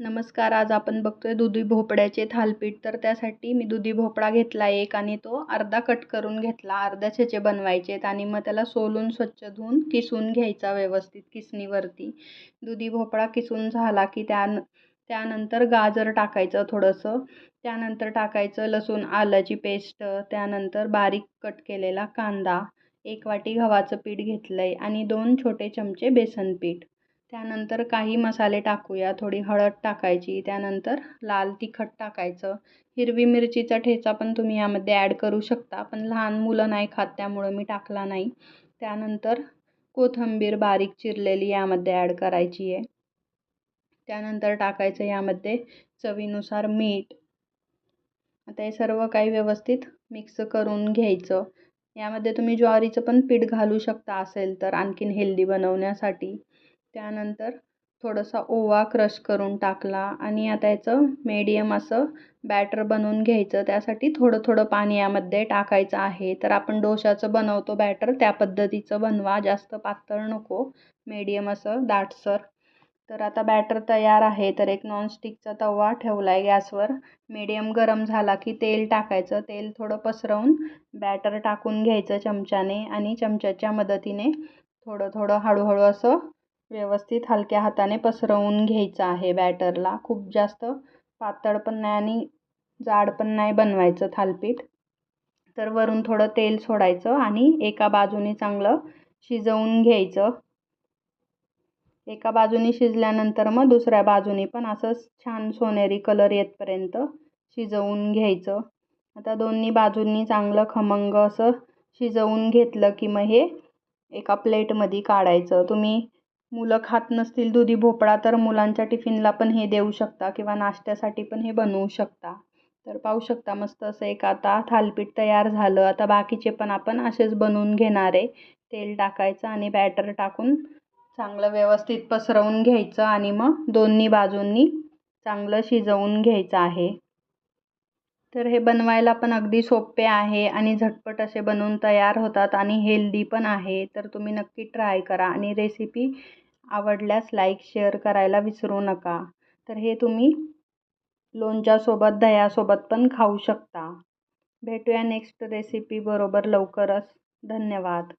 नमस्कार आज आपण बघतोय दुधी भोपळ्याचे थालपीठ. तर त्यासाठी मी दुधी भोपळा घेतला एक आणि तो अर्धा कट करून घेतला. अर्धा बनवायचे आहेत आणि मग त्याला सोलून स्वच्छ धुवून किसून घ्यायचा व्यवस्थित किसणीवरती. दुधी भोपळा किसून झाला की त्या त्यानंतर गाजर टाकायचं थोडंसं. त्यानंतर टाकायचं लसूण आल्याची पेस्ट. त्यानंतर बारीक कट केलेला कांदा. एक वाटी गव्हाचं पीठ घेतलं आहे आणि दोन छोटे चमचे बेसन पीठ. त्यानंतर काही मसाले टाकूया. थोडी हळद टाकायची त्यानंतर लाल तिखट टाकायचं. हिरवी मिरचीचा ठेचा पण तुम्ही यामध्ये ॲड करू शकता पण लहान मुलं नाही खात त्यामुळं मी टाकला नाही. त्यानंतर कोथिंबीर बारीक चिरलेली यामध्ये ॲड करायची आहे. त्यानंतर टाकायचं यामध्ये चवीनुसार मीठ. आता हे सर्व काही व्यवस्थित मिक्स करून घ्यायचं. यामध्ये तुम्ही ज्वारीचं पण पीठ घालू शकता असेल तर आणखीन हेल्दी बनवण्यासाठी. त्यानंतर थोडंसं ओवा क्रश करून टाकला आणि आता याचं मीडियम असं बॅटर बनवून घ्यायचं. त्यासाठी थोडं थोडं पाणी यामध्ये टाकायचं आहे. तर आपण डोशाचं बनवतो बॅटर त्या पद्धतीचं बनवा. जास्त पातळ नको. मीडियम असं दाटसर. तर आता बॅटर तयार आहे. तर एक नॉनस्टिकचा तवा ठेवला आहे गॅसवर. मीडियम गरम झाला की तेल टाकायचं. तेल थोडं पसरवून बॅटर टाकून घ्यायचं चमच्याने आणि चमच्याच्या मदतीने थोडं थोडं हळूहळू असं व्यवस्थित हलक्या हाताने पसरवून घ्यायचं आहे बॅटरला. खूप जास्त पातळ पण नाही आणि जाड पण नाही बनवायचं थालपीठ. तर वरून थोडं तेल सोडायचं आणि एका बाजूने चांगलं शिजवून घ्यायचं. एका बाजूने शिजल्यानंतर मग दुसऱ्या बाजूने पण असंच छान सोनेरी कलर येतपर्यंत शिजवून घ्यायचं. आता दोन्ही बाजूंनी चांगलं खमंग असं शिजवून घेतलं की मग हे एका प्लेटमध्ये काढायचं. तुम्ही मुलं खात नसतील दुधी भोपळा तर मुलांच्या टिफिनला पण हे देऊ शकता किंवा नाश्त्यासाठी पण हे बनवू शकता. तर पाहू शकता मस्त असं एक आता थालपीठ तयार झालं. आता बाकीचे पण आपण असेच बनवून घेणार आहे. तेल टाकायचं आणि बॅटर टाकून चांगलं व्यवस्थित पसरवून घ्यायचं आणि मग दोन्ही बाजूंनी चांगलं शिजवून घ्यायचं आहे. तर हे बनवायला पण अगदी सोपे आहे आणि झटपट असे बनवून तयार होतात आणि हेल्दी पण आहे. तर तुम्ही नक्की ट्राय करा आणि रेसिपी आवडल्यास लाईक शेअर करायला विसरू नका. तर हे तुम्ही लोणच्यासोबत दह्यासोबत पण खाऊ शकता. भेटूया नेक्स्ट रेसिपी बरोबर लवकरच. धन्यवाद.